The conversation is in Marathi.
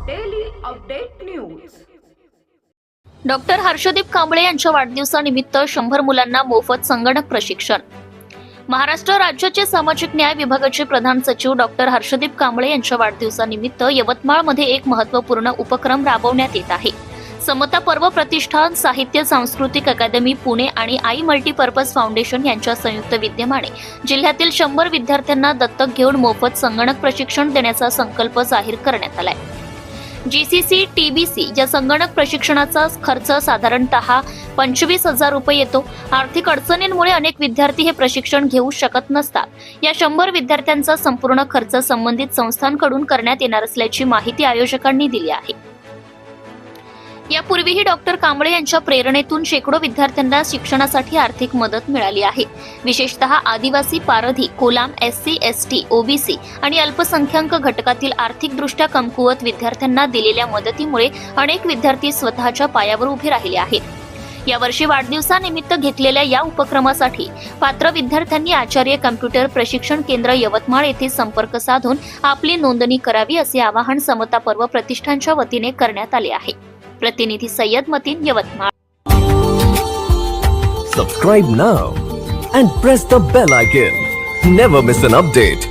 Update news doctor Harshdeep Kamble यांच्या वाढदिवसानिमित्त शंभर मुलांना मोफत संगणक प्रशिक्षण. महाराष्ट्र राज्याचे सामाजिक न्याय विभागाचे प्रधान सचिव डॉक्टर हर्षदीप कांबळे यांच्या वाढदिवसानिमित्त यवतमाळमध्ये एक महत्त्वपूर्ण उपक्रम राबवण्यात येत आहे. समता पर्व प्रतिष्ठान साहित्य सांस्कृतिक अकादमी पुणे आणि आई मल्टीपर्पज फाउंडेशन यांच्या संयुक्त विद्यमाने जिल्ह्यातील शंभर विद्यार्थ्यांना दत्तक घेऊन मोफत संगणक प्रशिक्षण देण्याचा संकल्प जाहीर करण्यात आलाय. जीसीसी टीबीसी या संगणक प्रशिक्षणाचा खर्च साधारणतः पंचवीस हजार रुपये येतो. आर्थिक अडचणींमुळे अनेक विद्यार्थी हे प्रशिक्षण घेऊ शकत नसतात. या शंभर विद्यार्थ्यांचा संपूर्ण खर्च संबंधित संस्थांकडून करण्यात येणार असल्याची माहिती आयोजकांनी दिली आहे. यापूर्वीही डॉक्टर कांबळे यांच्या प्रेरणेतून शेकडो विद्यार्थ्यांना शिक्षणासाठी आर्थिक मदत मिळाली आहे. विशेषतः आदिवासी Pardhi Kolam S C S T OBC आणि अल्पसंख्याक घटकातील आर्थिकदृष्ट्या कमकुवत विद्यार्थ्यांना दिलेल्या मदतीमुळे अनेक विद्यार्थी स्वतःच्या पायावर उभे राहिले आहेत. यावर्षी वाढदिवसानिमित्त घेतलेल्या या उपक्रमासाठी पात्र विद्यार्थ्यांनी आचार्य कम्प्युटर प्रशिक्षण केंद्र यवतमाळ येथे संपर्क साधून आपली नोंदणी करावी असे आवाहन समता पर्व प्रतिष्ठानच्या वतीने करण्यात आले आहे. प्रतिनिधी Syed Mateen Yavatmal Subscribe now and press the bell icon. Never miss an update.